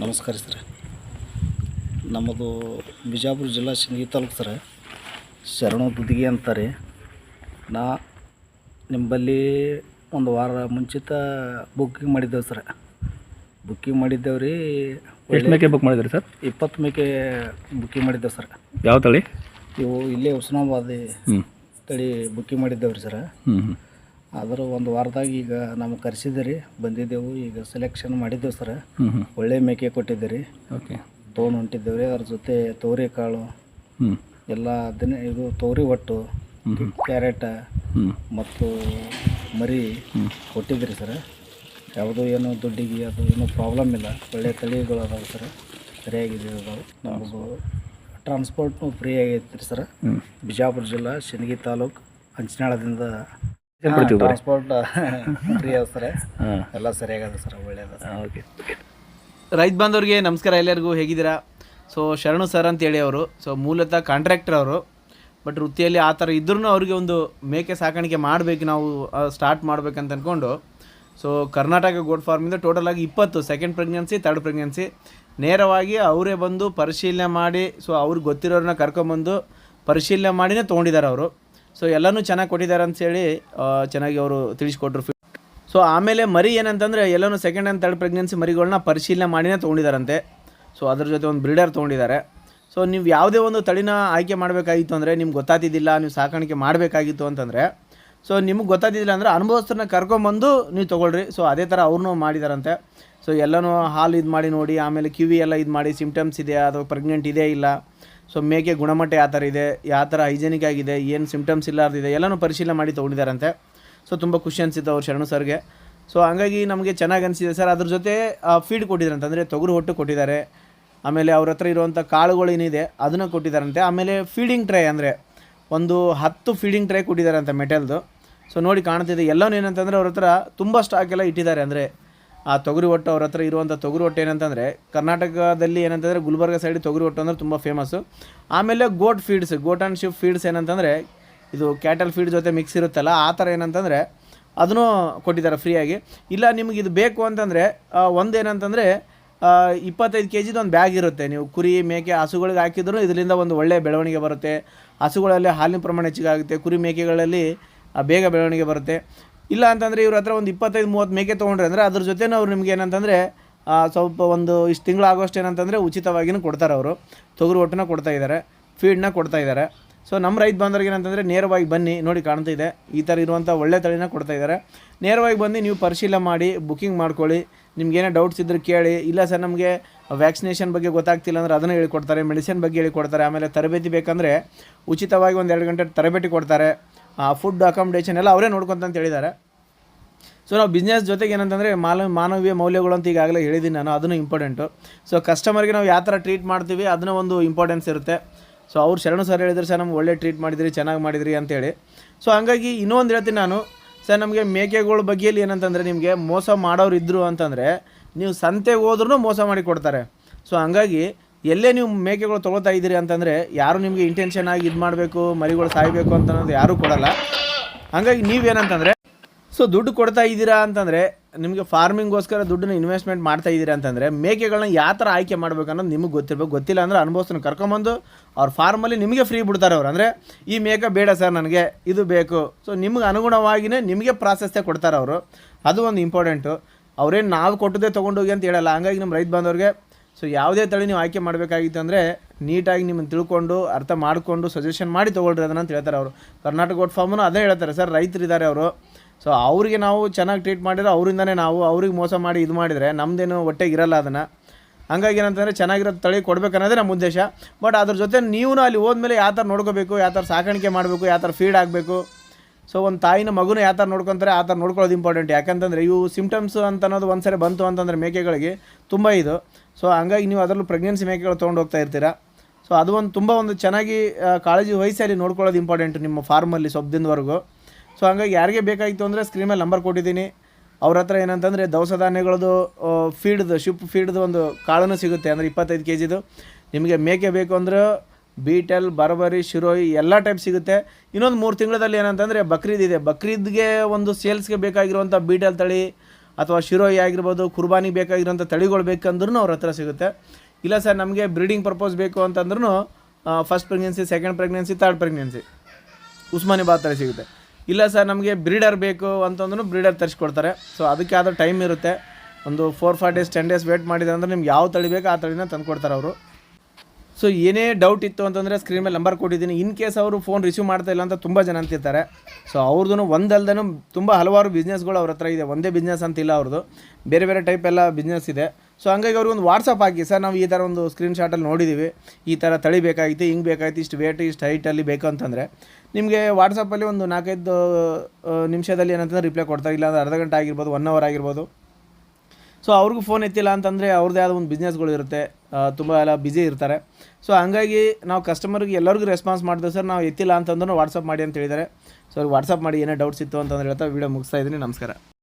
ನಮಸ್ಕಾರ ಸರ್. ನಮ್ಮದು ಬಿಜಾಪುರ ಜಿಲ್ಲಾ ಶಿಂದಗಿ ತಾಲೂಕು ಸರ. ಶರಣು ದುದಿಗೆ ಅಂತಾರೆ. ನಾ ನಿಂಬಲ್ಲಿ ಒಂದು ವಾರ ಮುಂಚಿತ ಬುಕ್ಕಿಂಗ್ ಮಾಡಿದ್ದೇವೆ ಸರ್. ಬುಕ್ಕಿಂಗ್ ಮಾಡಿದ್ದೇವೆ ರೀ. ಎಷ್ಟು ಮೇಕೆ ಬುಕ್ ಮಾಡಿದ್ರಿ ಸರ್? ಇಪ್ಪತ್ತು ಮೇಕೆ ಬುಕ್ಕಿಂಗ್ ಮಾಡಿದ್ದೇವೆ ಸರ್. ಯಾವ ತಳಿ? ಇವು ಇಲ್ಲೇ ಉಸ್ನಾಬಾದಿ ತಳಿ ಬುಕ್ಕಿಂಗ್ ಮಾಡಿದ್ದೇವೆ ರೀ ಸರ್. ಹ್ಞೂ ಆದ್ರೆ ಒಂದು ವಾರದಾಗ ಈಗ ನಮ್ಗೆ ಕರೆಸಿದ್ರಿ ಬಂದಿದ್ದೆವು ಈಗ ಸೆಲೆಕ್ಷನ್ ಮಾಡಿದ್ದೆವು ಸರ್ ಒಳ್ಳೆ ಮೇಕೆ ಕೊಟ್ಟಿದ್ದೀರಿ. ಓಕೆ. ತೊಗೊಂಡು ಹೊಂಟಿದ್ದೇವೆ ರೀ ಅದ್ರ ಜೊತೆ ತೊಗರಿ ಕಾಳು. ಎಲ್ಲ ದಿನ ಇದು ತೊಗರಿ ಒಟ್ಟು ಕ್ಯಾರೆಟ ಮತ್ತು ಮರಿ ಕೊಟ್ಟಿದ್ದೀರಿ ಸರ್ ಯಾವುದೂ ಏನು ದುಡ್ಡಿಗೆ ಅದು ಏನೂ ಪ್ರಾಬ್ಲಮ್ ಇಲ್ಲ. ಒಳ್ಳೆ ತಳಿಗಳು ಅದಾವೆ ಸರ್ ಸರಿಯಾಗಿದೆ ಅದಾವೆ ನಮ್ಮದು ಟ್ರಾನ್ಸ್ಪೋರ್ಟ್ನು ಫ್ರೀ ಆಗೈತೆ ರೀ ಸರ್ ಬಿಜಾಪುರ ಜಿಲ್ಲಾ ಶಿನಗಿ ತಾಲೂಕು ಹಂಚಿನಾಳದಿಂದ ಏನ್ ಕೊಡ್ತೀವಿ ಟ್ರಾನ್ಸ್ಪೋರ್ಟ್ ಫ್ರೀ ಅದ ಸರ್ ಹಾಂ ಎಲ್ಲ ಸರಿಯಾಗದ ಸರ್ ಒಳ್ಳೇದು ಓಕೆ ರೈತ ಬಾಂಧವ್ರಿಗೆ ನಮಸ್ಕಾರ ಎಲ್ಲರಿಗೂ ಹೇಗಿದ್ದೀರಾ? ಸೊ ಶರಣು ಸರ್ ಅಂತೇಳಿ ಅವರು ಸೊ ಮೂಲತಃ ಕಾಂಟ್ರಾಕ್ಟರ್ ಅವರು ಬಟ್ ವೃತ್ತಿಯಲ್ಲಿ ಆ ಥರ ಇದ್ರೂ ಅವ್ರಿಗೆ ಒಂದು ಮೇಕೆ ಸಾಕಾಣಿಕೆ ಮಾಡಬೇಕು ನಾವು ಸ್ಟಾರ್ಟ್ ಮಾಡ್ಬೇಕಂತ ಅಂದ್ಕೊಂಡು ಸೊ ಕರ್ನಾಟಕ ಗೋಡ್ ಫಾರ್ಮಿಂದ ಟೋಟಲ್ ಆಗಿ ಇಪ್ಪತ್ತು ಸೆಕೆಂಡ್ ಪ್ರೆಗ್ನೆನ್ಸಿ ತರ್ಡ್ ಪ್ರೆಗ್ನೆನ್ಸಿ ನೇರವಾಗಿ ಅವರೇ ಬಂದು ಪರಿಶೀಲನೆ ಮಾಡಿ ಸೊ ಅವ್ರಿಗೆ ಗೊತ್ತಿರೋರನ್ನ ಕರ್ಕೊಂಬಂದು ಪರಿಶೀಲನೆ ಮಾಡಿನೇ ತೊಗೊಂಡಿದ್ದಾರೆ ಅವರು. ಸೊ ಎಲ್ಲನೂ ಚೆನ್ನಾಗಿ ಕೊಟ್ಟಿದ್ದಾರೆ ಅಂತೇಳಿ ಹೇಳಿ ಚೆನ್ನಾಗಿ ಅವರು ತಿಳಿಸ್ಕೊಟ್ರು ಸೊ ಆಮೇಲೆ ಮರಿ ಏನಂತಂದರೆ, ಎಲ್ಲನೂ ಸೆಕೆಂಡ್ ಆ್ಯಂಡ್ ತರ್ಡ್ ಪ್ರೆಗ್ನೆನ್ಸಿ ಮರಿಗಳನ್ನ ಪರಿಶೀಲನೆ ಮಾಡಿನೇ ತೊಗೊಂಡಿದ್ದಾರಂತೆ ಸೊ ಅದ್ರ ಜೊತೆ ಒಂದು ಬ್ರೀಡರ್ ತೊಗೊಂಡಿದ್ದಾರೆ. ಸೊ ನೀವು ಯಾವುದೇ ಒಂದು ತಳಿನ ಆಯ್ಕೆ ಮಾಡಬೇಕಾಗಿತ್ತು ಅಂದರೆ, ನಿಮ್ಗೆ ಗೊತ್ತಾತಿದ್ದಿಲ್ಲ, ನೀವು ಸಾಕಾಣಿಕೆ ಮಾಡಬೇಕಾಗಿತ್ತು ಅಂತಂದರೆ ಸೊ ನಿಮ್ಗೆ ಗೊತ್ತಾತಿದ್ದಿಲ್ಲ ಅಂದರೆ ಅನುಭವಸ್ಥರನ್ನ ಕರ್ಕೊಂಬಂದು ನೀವು ತೊಗೊಳ್ರಿ. ಸೊ ಅದೇ ಥರ ಅವ್ರನ್ನೂ ಮಾಡಿದಾರಂತೆ. ಸೊ ಎಲ್ಲನೂ ಹಾಲು ಇದು ಮಾಡಿ ನೋಡಿ, ಆಮೇಲೆ ಕಿವಿ ಎಲ್ಲ ಇದು ಮಾಡಿ ಸಿಮ್ಟಮ್ಸ್ ಇದೆಯಾ ಅಥವಾ ಪ್ರೆಗ್ನೆಂಟ್ ಇದೆಯಾ ಇಲ್ಲ ಸೊ ಮೇಕೆ ಗುಣಮಟ್ಟ ಯಾವ ಥರ ಇದೆ, ಯಾವ ಥರ ಹೈಜೆನಿಕ್ ಆಗಿದೆ, ಏನು ಸಿಮ್ಟಮ್ಸ್ ಇಲ್ಲಾರ್ದಿದೆ, ಎಲ್ಲನೂ ಪರಿಶೀಲನೆ ಮಾಡಿ ತೊಗೊಂಡಿದ್ದಾರಂತೆ. ಸೊ ತುಂಬ ಖುಷಿ ಅನಿಸಿತ್ತು ಅವ್ರು ಶರಣು ಸರ್ಗೆ. ಸೊ ಹಾಗಾಗಿ ನಮಗೆ ಚೆನ್ನಾಗಿ ಅನಿಸಿದೆ ಸರ್. ಅದ್ರ ಜೊತೆ ಫೀಡ್ ಕೊಟ್ಟಿದ್ದಾರಂತೆ. ಅಂದರೆ ತೊಗರು ಹೊಟ್ಟು ಕೊಟ್ಟಿದ್ದಾರೆ. ಆಮೇಲೆ ಅವ್ರ ಹತ್ರ ಇರುವಂಥ ಕಾಳುಗಳು ಏನಿದೆ, ಅದನ್ನು ಕೊಟ್ಟಿದ್ದಾರಂತೆ. ಆಮೇಲೆ ಫೀಡಿಂಗ್ ಟ್ರೈ ಅಂದರೆ ಒಂದು ಹತ್ತು ಫೀಡಿಂಗ್ ಟ್ರೈ ಕೊಟ್ಟಿದ್ದಾರಂತೆ ಮೆಟಲ್ದು. ಸೊ ನೋಡಿ ಕಾಣ್ತಿದೆ. ಎಲ್ಲವೂ ಏನಂತಂದರೆ ಅವ್ರ ಹತ್ರ ತುಂಬ ಸ್ಟಾಕ್ ಎಲ್ಲ ಇಟ್ಟಿದ್ದಾರೆ. ಅಂದರೆ ಆ ತೊಗರಿ ಒಟ್ಟು ಅವ್ರ ಹತ್ರ ಇರುವಂಥ ತೊಗರಿ ಒಟ್ಟು ಏನಂತಂದರೆ ಕರ್ನಾಟಕದಲ್ಲಿ ಏನಂತಂದರೆ ಗುಲ್ಬರ್ಗ ಸೈಡ್ ತೊಗರಿ ಒಟ್ಟು ಅಂದರೆ ತುಂಬ ಫೇಮಸ್ಸು ಆಮೇಲೆ goat feeds goat and sheep feeds ಏನಂತಂದರೆ ಇದು ಕ್ಯಾಟಲ್ ಫೀಡ್ ಜೊತೆ ಮಿಕ್ಸ್ ಇರುತ್ತಲ್ಲ, ಆ ಥರ ಏನಂತಂದರೆ ಅದನ್ನು ಕೊಟ್ಟಿದ್ದಾರೆ ಫ್ರೀಯಾಗಿ ಇಲ್ಲ, ನಿಮಗೆ ಇದು ಬೇಕು ಅಂತಂದರೆ ಒಂದು ಏನಂತಂದರೆ ಇಪ್ಪತ್ತೈದು ಕೆ ಜಿದು ಒಂದು ಬ್ಯಾಗ್ ಇರುತ್ತೆ. ನೀವು ಕುರಿ, ಮೇಕೆ, ಹಸುಗಳಿಗೆ ಹಾಕಿದ್ರು ಇದರಿಂದ ಒಂದು ಒಳ್ಳೆಯ ಬೆಳವಣಿಗೆ ಬರುತ್ತೆ. ಹಸುಗಳಲ್ಲಿ ಹಾಲಿನ ಪ್ರಮಾಣ ಹೆಚ್ಚಿಗೆ ಆಗುತ್ತೆ ಕುರಿ, ಮೇಕೆಗಳಲ್ಲಿ ಬೇಗ ಬೆಳವಣಿಗೆ ಬರುತ್ತೆ. ಇಲ್ಲ ಅಂತಂದರೆ ಇವ್ರ ಹತ್ರ ಒಂದು ಇಪ್ಪತ್ತೈದು, ಮೂವತ್ತು ಮೇಕೆ ತೊಗೊಂಡ್ರೆ ಅಂದರೆ ಅದ್ರ ಜೊತೆನೂ ಅವ್ರು ನಿಮ್ಗೆ ಏನಂತಂದರೆ ಸ್ವಲ್ಪ ಒಂದು ಇಷ್ಟು ತಿಂಗಳು ಆಗೋಷ್ಟು ಏನಂತಂದರೆ ಉಚಿತವಾಗಿಯೂ ಕೊಡ್ತಾರೆ ಅವರು. ತೊಗರು ಒಟ್ಟನ್ನ ಕೊಡ್ತಾ ಇದ್ದಾರೆ ಫೀಡ್ನ ಕೊಡ್ತಾ ಇದ್ದಾರೆ ಸೊ ನಮ್ಮ ರೈತ ಬಾಂಧವ್ರಿಗೆ ಏನಂತಂದರೆ ನೇರವಾಗಿ ಬನ್ನಿ, ನೋಡಿ ಕಾಣ್ತಿದೆ ಈ ಥರ ಇರುವಂಥ ಒಳ್ಳೆ ತಳಿನ ಕೊಡ್ತಾ ಇದ್ದಾರೆ ನೇರವಾಗಿ ಬಂದು ನೀವು ಪರಿಶೀಲನೆ ಮಾಡಿ ಬುಕ್ಕಿಂಗ್ ಮಾಡ್ಕೊಳ್ಳಿ. ನಿಮ್ಗೇನೇ ಡೌಟ್ಸ್ ಇದ್ದರೆ ಕೇಳಿ. ಇಲ್ಲ ಸರ್, ನಮಗೆ ವ್ಯಾಕ್ಸಿನೇಷನ್ ಬಗ್ಗೆ ಗೊತ್ತಾಗ್ತಿಲ್ಲ ಅಂದರೆ ಅದನ್ನು ಹೇಳಿಕೊಡ್ತಾರೆ ಮೆಡಿಸಿನ್ ಬಗ್ಗೆ ಹೇಳಿಕೊಡ್ತಾರೆ. ಆಮೇಲೆ ತರಬೇತಿ ಬೇಕಂದರೆ ಉಚಿತವಾಗಿ ಒಂದು ಎರಡು ಗಂಟೆ ತರಬೇತಿ ಕೊಡ್ತಾರೆ. ಫುಡ್ ಅಕಾಮಿಡೇಷನ್ ಎಲ್ಲ ಅವರೇ ನೋಡ್ಕೊಂತ ಅಂತ ಹೇಳಿದ್ದಾರೆ. ಸೊ ನಾವು ಬಿಸ್ನೆಸ್ ಜೊತೆಗೆ ಏನಂತಂದರೆ ಮಾಲ ಮಾನವೀಯ ಮೌಲ್ಯಗಳು ಅಂತ ಈಗಾಗಲೇ ಹೇಳಿದ್ದೀನಿ ನಾನು, ಅದನ್ನು ಇಂಪಾರ್ಟೆಂಟು ಸೊ ಕಸ್ಟಮರ್ಗೆ ನಾವು ಯಾವ ಥರ ಟ್ರೀಟ್ ಮಾಡ್ತೀವಿ, ಅದನ್ನ ಒಂದು ಇಂಪಾರ್ಟೆನ್ಸ್ ಇರುತ್ತೆ. ಸೊ ಅವ್ರು ಶರಣು ಸರ್ ಹೇಳಿದ್ರು, ಸರ್, ನಮ್ಗೆ ಒಳ್ಳೆ ಟ್ರೀಟ್ ಮಾಡಿದಿರಿ, ಚೆನ್ನಾಗಿ ಮಾಡಿದಿರಿ ಅಂತೇಳಿ. ಸೊ ಹಂಗಾಗಿ ಇನ್ನೂ ಒಂದು ಹೇಳ್ತೀನಿ ನಾನು, ಸರ್, ನಮಗೆ ಮೇಕೆಗಳ ಬಗ್ಗೆಯಲ್ಲಿ ಏನಂತಂದರೆ ನಿಮಗೆ ಮೋಸ ಮಾಡೋರು ಇದ್ದರು ಅಂತಂದರೆ, ನೀವು ಸಂತೆಗೆ ಹೋದ್ರೂ ಮೋಸ ಮಾಡಿ ಕೊಡ್ತಾರೆ. ಸೊ ಹಂಗಾಗಿ ಎಲ್ಲೇ ನೀವು ಮೇಕೆಗಳು ತೊಗೊಳ್ತಾ ಇದ್ದೀರಿ ಅಂತಂದರೆ ಯಾರು ನಿಮಗೆ ಇಂಟೆನ್ಷನ್ ಆಗಿ ಇದು ಮಾಡಬೇಕು, ಮರಿಗಳು ಸಾಯಬೇಕು ಅಂತ ಅನ್ನೋದು ಯಾರೂ ಕೊಡಲ್ಲ. ಹಾಗಾಗಿ ನೀವೇನಂತಂದರೆ, ಸೊ ದುಡ್ಡು ಕೊಡ್ತಾ ಇದ್ದೀರಾ ಅಂತಂದರೆ, ನಿಮಗೆ ಫಾರ್ಮಿಂಗ್ಗೋಸ್ಕರ ದುಡ್ಡನ್ನ ಇನ್ವೆಸ್ಟ್ಮೆಂಟ್ ಮಾಡ್ತಾ ಇದ್ದೀರಾ ಅಂತಂದರೆ ಮೇಕೆಗಳನ್ನ ಯಾವ ಥರ ಆಯ್ಕೆ ಮಾಡಬೇಕು ಅನ್ನೋದು ನಿಮಗೆ ಗೊತ್ತಿರಬೇಕು. ಗೊತ್ತಿಲ್ಲ ಅಂದರೆ ಅನುಭವಸ್ಥನ ಕರ್ಕೊಂಬಂದು ಅವ್ರ ಫಾರ್ಮಲ್ಲಿ ನಿಮಗೆ ಫ್ರೀ ಬಿಡ್ತಾರೆ ಅವ್ರು. ಅಂದರೆ ಈ ಮೇಕೆ ಬೇಡ ಸರ್ ನನಗೆ, ಇದು ಬೇಕು. ಸೊ ನಿಮ್ಗೆ ಅನುಗುಣವಾಗಿಯೇ ನಿಮಗೆ ಪ್ರಾಶಸ್ತ್ಯ ಕೊಡ್ತಾರೆ ಅವರು. ಅದು ಒಂದು ಇಂಪಾರ್ಟೆಂಟು ಅವ್ರೇನು ನಾವು ಕೊಟ್ಟದೇ ತೊಗೊಂಡೋಗಿ ಅಂತ ಹೇಳಲ್ಲ. ಹಂಗಾಗಿ ನಮ್ಮ ರೈತ ಬಾಂಧವ್ರಿಗೆ ಸೊ ಯಾವುದೇ ತಳಿ ನೀವು ಆಯ್ಕೆ ಮಾಡಬೇಕಾಗಿತ್ತು ಅಂದರೆ ನೀಟಾಗಿ ನಿಮ್ಮನ್ನು ತಿಳ್ಕೊಂಡು, ಅರ್ಥ ಮಾಡಿಕೊಂಡು ಸಜೆಷನ್ ಮಾಡಿ ತೊಗೊಳ್ರಿ ಅದನ್ನ ಅಂತ ಹೇಳ್ತಾರೆ ಅವರು. ಕರ್ನಾಟಕ ಗೋಟ್ ಫಾರ್ಮನ್ನು ಅದೇ ಹೇಳ್ತಾರೆ ಸರ್, ರೈತರಿದ್ದಾರೆ ಅವರು. ಸೊ ಅವರಿಗೆ ನಾವು ಚೆನ್ನಾಗಿ ಟ್ರೀಟ್ ಮಾಡಿದ್ರೆ ಅವರಿಂದನೇ ನಾವು, ಅವ್ರಿಗೆ ಮೋಸ ಮಾಡಿ ಇದು ಮಾಡಿದರೆ ನಮ್ಮದೇನು ಹೊಟ್ಟೆಗೆ ಇರಲ್ಲ ಅದನ್ನು. ಹಂಗಾಗಿ ಏನಂತಂದರೆ ಚೆನ್ನಾಗಿರೋ ತಳಿ ಕೊಡಬೇಕನ್ನೋದೇ ನಮ್ಮ ಉದ್ದೇಶ. ಬಟ್ ಅದ್ರ ಜೊತೆ ನೀವು ಅಲ್ಲಿ ಹೋದ್ಮೇಲೆ ಯಾವ ಥರ ನೋಡ್ಕೋಬೇಕು ಯಾವ ಥರ ಸಾಕಾಣಿಕೆ ಮಾಡಬೇಕು ಯಾವ ಥರ ಫೀಡ್ ಆಗಬೇಕು ಸೊ ಒಂದು ತಾಯಿನ ಮಗುನ ಯಾವ ಥರ ನೋಡ್ಕೊತಾರೆ, ಆ ಥರ ನೋಡ್ಕೊಳ್ಳೋದು ಇಂಪಾರ್ಟೆಂಟ್ ಯಾಕಂತಂದರೆ ಇವು ಸಿಂಪ್ಟಮ್ಸ್ ಅಂತ ಅನ್ನೋದು ಒಂದು ಸರಿ ಬಂತು ಅಂತಂದರೆ ಮೇಕೆಗಳಿಗೆ ತುಂಬ ಇದು. ಸೊ ಹಂಗಾಗಿ ನೀವು ಅದರಲ್ಲೂ ಪ್ರೆಗ್ನೆನ್ಸಿ ಮೇಕೆಗಳು ತೊಗೊಂಡು ಹೋಗ್ತಾ ಇರ್ತೀರಾ. ಸೊ ಅದು ಒಂದು ತುಂಬ ಒಂದು ಚೆನ್ನಾಗಿ ಕಾಳಜಿ ವಹಿಸಿ ಅಲ್ಲಿ ನೋಡ್ಕೊಳ್ಳೋದು ಇಂಪಾರ್ಟೆಂಟ್ ನಿಮ್ಮ ಫಾರ್ಮಲ್ಲಿ ಸ್ವಲ್ಪ ಸೊ ಹಂಗಾಗಿ ಯಾರಿಗೆ ಬೇಕಾಗಿತ್ತು ಅಂದರೆ ಸ್ಕ್ರೀನ್ ಮೇಲೆ ನಂಬರ್ ಕೊಟ್ಟಿದ್ದೀನಿ. ಅವ್ರ ಹತ್ರ ಏನಂತಂದರೆ ದವಸ ಧಾನ್ಯಗಳದ್ದು ಫೀಡ್ದು ಶಿಪ್ ಫೀಡ್ದು ಒಂದು ಕಾಳನೂ ಸಿಗುತ್ತೆ. ಅಂದರೆ ಇಪ್ಪತ್ತೈದು ಕೆ ಜಿದು ನಿಮಗೆ ಮೇಕೆ ಬೇಕು ಅಂದ್ರೆ ಬೀಟಲ್, ಬರ್ಬರಿ, ಶಿರೋಯಿ ಎಲ್ಲ ಟೈಪ್ ಸಿಗುತ್ತೆ. ಇನ್ನೊಂದು ಮೂರು ತಿಂಗಳಲ್ಲಿ ಏನಂತಂದರೆ ಬಕ್ರೀದ್ ಇದೆ. ಬಕ್ರೀದ್ಗೆ ಒಂದು ಸೇಲ್ಸ್ಗೆ ಬೇಕಾಗಿರುವಂಥ ಬೀಟಲ್ ತಳಿ ಅಥವಾ ಶಿರೋಯಿ ಆಗಿರ್ಬೋದು ಕುರ್ಬಾನಿಗೆ ಬೇಕಾಗಿರುವಂಥ ತಳಿಗಳು ಬೇಕಂದ್ರೂ ಅವ್ರ ಹತ್ರ ಸಿಗುತ್ತೆ. ಇಲ್ಲ ಸರ್, ನಮಗೆ ಬ್ರೀಡಿಂಗ್ ಪರ್ಪೋಸ್ ಬೇಕು ಅಂತಂದ್ರೂ first pregnancy, second pregnancy third pregnancy Osmanabad ತಳಿ ಸಿಗುತ್ತೆ. ಇಲ್ಲ ಸರ್, ನಮಗೆ ಬ್ರೀಡರ್ ಬೇಕು ಅಂತಂದ್ರೂ ಬ್ರೀಡರ್ ತರಿಸ್ಕೊಡ್ತಾರೆ. ಸೊ ಅದಕ್ಕೆ ಆದ ಟೈಮ್ ಇರುತ್ತೆ. ಒಂದು four five days ten days wait ಮಾಡಿದೆ ಅಂದರೆ ನಿಮ್ಗೆ ಯಾವ ತಳಿ ಬೇಕು ಆ ತಳಿನ ತಂದುಕೊಡ್ತಾರೆ ಅವರು. ಸೊ ಏನೇ ಡೌಟ್ ಇತ್ತು ಅಂತಂದರೆ ಸ್ಕ್ರೀನ್ ಮೇಲೆ ನಂಬರ್ ಕೊಟ್ಟಿದ್ದೀನಿ. ಇನ್ ಕೇಸ್ ಅವರು ಫೋನ್ ರಿಸೀವ್ ಮಾಡ್ತಾ ಇಲ್ಲ ಅಂತ ತುಂಬ ಜನ ಅಂತಿರ್ತಾರೆ. ಸೊ ಅವ್ರದ್ದು ಒಂದಲ್ದೇ ತುಂಬ ಹಲವಾರು ಬಿಸ್ನೆಸ್ಗಳು ಅವ್ರ ಹತ್ರ ಇದೆ. ಒಂದೇ ಬಿಸ್ನೆಸ್ ಅಂತಿಲ್ಲ ಅವ್ರದ್ದು ಬೇರೆ ಬೇರೆ ಟೈಪ್ ಎಲ್ಲ ಬಿಸ್ನೆಸ್ ಇದೆ. ಸೊ ಹಂಗಾಗಿ ಅವ್ರಿಗೆ ಒಂದು ವಾಟ್ಸಪ್ ಹಾಕಿ, ಸರ್, ನಾವು ಈ ಥರ ಒಂದು ಸ್ಕ್ರೀನ್ ಶಾಟಲ್ಲಿ ನೋಡಿದ್ದೀವಿ ಈ ಥರ ತಳಿ ಬೇಕಾಗಿತ್ತು ಹಿಂಗೆ ಬೇಕಾಗಿತ್ತು, ಇಷ್ಟು ವೇಟ್ ಇಷ್ಟು ಹೈಟಲ್ಲಿ ಬೇಕು ಅಂತಂದರೆ ನಿಮಗೆ ವಾಟ್ಸಪ್ಪಲ್ಲಿ ಒಂದು ನಾಲ್ಕೈದು ನಿಮಿಷದಲ್ಲಿ ಏನಂತಂದ್ರೆ ರಿಪ್ಲೈ ಕೊಡ್ತಾರೆ. ಇಲ್ಲ ಅರ್ಧ ಗಂಟೆ ಆಗಿರ್ಬೋದು ಒನ್ ಅವರ್ ಆಗಿರ್ಬೋದು. ಸೊ ಅವ್ರಿಗೂ ಫೋನ್ ಎತ್ತಿಲ್ಲ ಅಂತಂದರೆ ಅವ್ರದ್ದೇ ಆದ ಒಂದು ಬಿಸ್ನೆಸ್ಗಳು ಇರುತ್ತೆ. ತುಂಬ ಎಲ್ಲ ಬ್ಯುಸಿ ಇರ್ತಾರೆ. ಸೊ ಹಂಗಾಗಿ ನಾವು ಕಸ್ಟಮರ್ಗೆ ಎಲ್ಲರಿಗೂ ರೆಸ್ಪಾನ್ಸ್ ಮಾಡಿದೆ, ಸರ್, ನಾವು ಎತ್ತಿಲ್ಲ ಅಂತಂದ್ರೂ ವಾಟ್ಸಪ್ ಮಾಡಿ ಅಂತ ಹೇಳಿದ್ದಾರೆ. ಸೊ ವಾಟ್ಸಪ್ ಮಾಡಿ ಏನೇ ಡೌಟ್ಸ್ ಇತ್ತು ಅಂತಂದ್ರೆ ಹೇಳ್ತಾ ವೀಡಿಯೋ ಮುಗಿಸ್ತಾ ಇದ್ದೀನಿ. ನಮಸ್ಕಾರ.